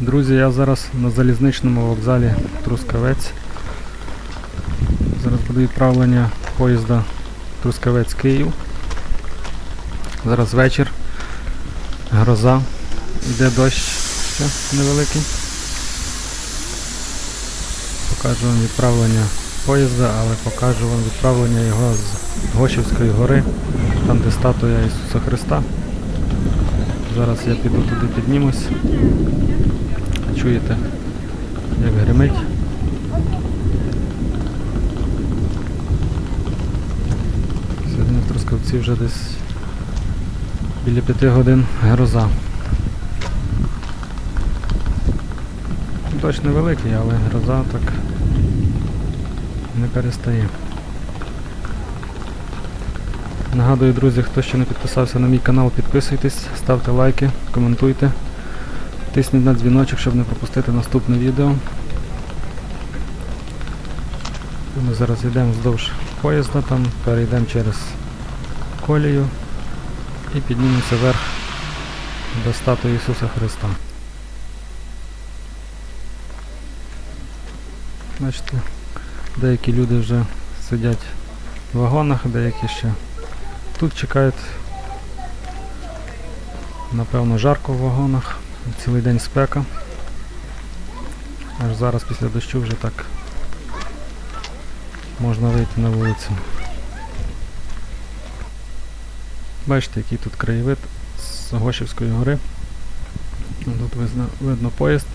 Друзі, я зараз на залізничному вокзалі Трускавець. Зараз буде відправлення поїзда Трускавець-Київ. Зараз вечір. Гроза. Йде дощ ще невеликий. Покажу вам відправлення поїзда, але покажу вам відправлення його з Гошівської гори, там де статуя Ісуса Христа. Зараз я піду туди піднімусь. Чуєте, як гримить. Сьогодні в Трускавці вже десь біля п'яти годин гроза. Дощ невеликий, але гроза так не перестає. Нагадую, друзі, хто ще не підписався на мій канал, підписуйтесь, ставте лайки, коментуйте. Тисніть на дзвіночок, щоб не пропустити наступне відео. Ми зараз йдемо вздовж поїзда, там перейдемо через колію і піднімемося вверх до статуї Ісуса Христа. Бачите, деякі люди вже сидять в вагонах, деякі ще тут чекають. Напевно, жарко в вагонах. Цілий день спека. Аж зараз після дощу вже так можна вийти на вулицю. Бачите, який тут краєвид з Гошівської гори. Тут видно, поїзд,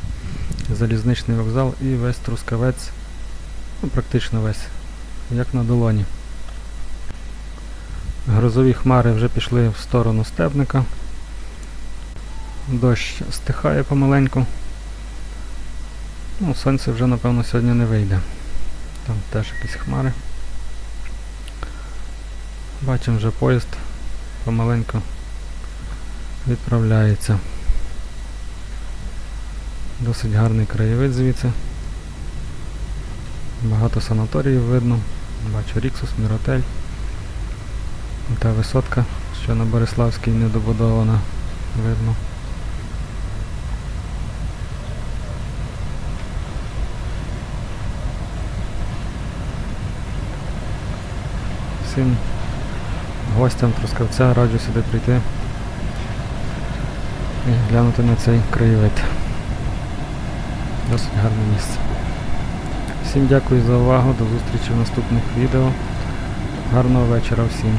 залізничний вокзал і весь Трускавець, ну практично весь, як на долоні. Грозові хмари вже пішли в сторону стебника. Дощ стихає помаленьку. Ну, сонце вже напевно сьогодні не вийде. Там теж якісь хмари. Бачимо вже поїзд помаленьку відправляється. Досить гарний краєвид звідси. Багато санаторіїв видно. Бачу Ріксус, Міротель. Та висотка, що на Бориславській недобудована, видно. Всім гостям Трускавця раджу сюди прийти і глянути на цей краєвид. Досить гарне місце. Всім дякую за увагу, до зустрічі в наступних відео. Гарного вечора всім.